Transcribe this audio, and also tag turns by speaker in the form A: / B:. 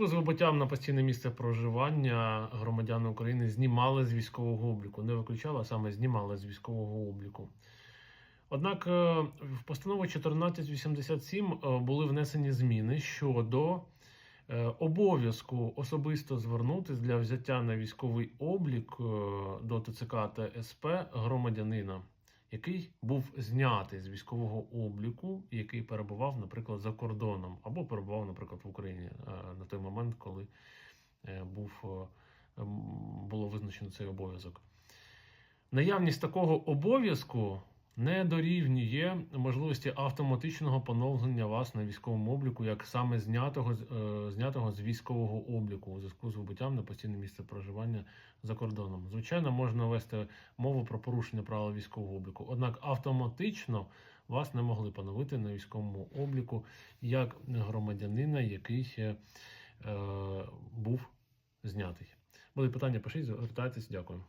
A: З вибуттям на постійне місце проживання громадяни України знімали з військового обліку. Не виключали, а саме знімали з військового обліку. Однак е, в постанову 1487 е, були внесені зміни щодо е, обов'язку особисто звернутися для взяття на військовий облік до ТЦК та СП громадянина, який був знятий з військового обліку, який перебував, наприклад, за кордоном, або перебував, наприклад, в Україні е, на той момент, коли е, був, е, було визначено цей обов'язок. Наявність такого обов'язку не дорівнює можливості автоматичного поновлення вас на військовому обліку, як саме знятого, е, знятого з військового обліку у зв'язку з вибуттям на постійне місце проживання за кордоном. Звичайно, можна вести мову про порушення правил військового обліку, однак автоматично вас не могли поновити на військовому обліку як громадянина, який е, був знятий. Були питання, пишіть, звертайтесь, дякую.